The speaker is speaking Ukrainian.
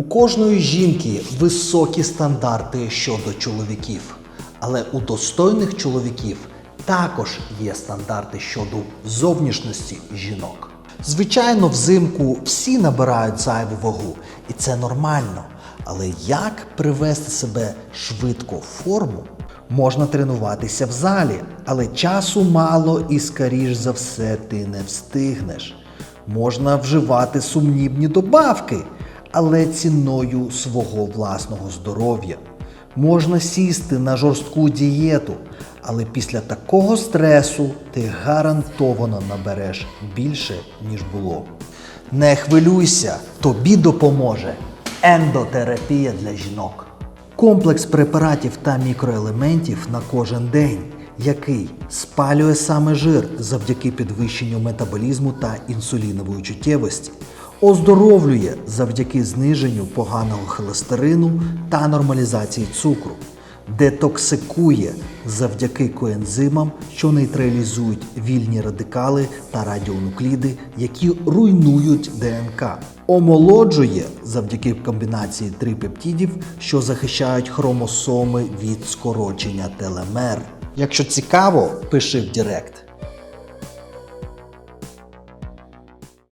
У кожної жінки високі стандарти щодо чоловіків, але у достойних чоловіків також є стандарти щодо зовнішності жінок. Звичайно, взимку всі набирають зайву вагу, і це нормально. Але як привести себе швидко в форму? Можна тренуватися в залі, але часу мало і, скоріш за все, ти не встигнеш. Можна вживати сумнівні добавки, але ціною свого власного здоров'я. Можна сісти на жорстку дієту, але після такого стресу ти гарантовано набереш більше, ніж було. Не хвилюйся, тобі допоможе ендотерапія для жінок. Комплекс препаратів та мікроелементів на кожен день, який спалює саме жир завдяки підвищенню метаболізму та інсулінової чуттєвості, оздоровлює завдяки зниженню поганого холестерину та нормалізації цукру, детоксикує завдяки коензимам, що нейтралізують вільні радикали та радіонукліди, які руйнують ДНК. Омолоджує завдяки комбінації трипептидів, що захищають хромосоми від скорочення телемер. Якщо цікаво, пиши в Директ.